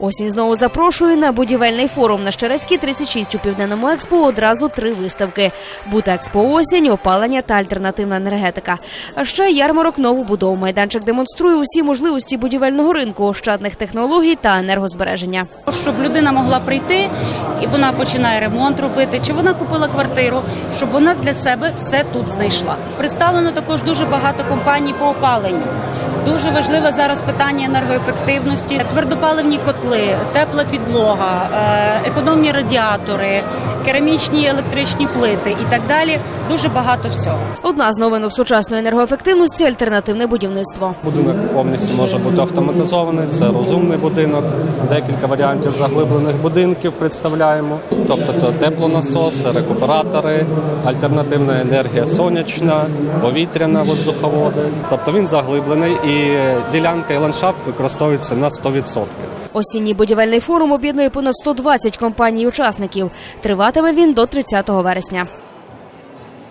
Осінь знову запрошує на будівельний форум на Щерецькій 36 у південному експо одразу три виставки: Бутекспо осінь, опалення та альтернативна енергетика. А ще ярмарок новобудов. Майданчик демонструє усі можливості будівельного ринку, ощадних технологій та енергозбереження. щоб людина могла прийти і вона починає ремонт робити, чи вона купила квартиру, щоб вона для себе все тут знайшла. Представлено також дуже багато компаній по опаленню. Дуже важливе зараз питання енергоефективності, твердопаливні котли, тепла підлога, е, економні радіатори, керамічні електричні плити і так далі. Дуже багато всього. Одна з новинок сучасної енергоефективності альтернативне будівництво. Будинок повністю може бути автоматизований. Це розумний будинок. Декілька варіантів заглиблених будинків представляємо. Тобто то теплонасос, рекуператори, альтернативна енергія сонячна, повітряна воздуховоди. Тобто він заглиблений і ділянка і ландшафт використовуються на 100%. Осінній будівельний форум об'єднує понад 120 компаній-учасників. Триватиме він до 30 вересня.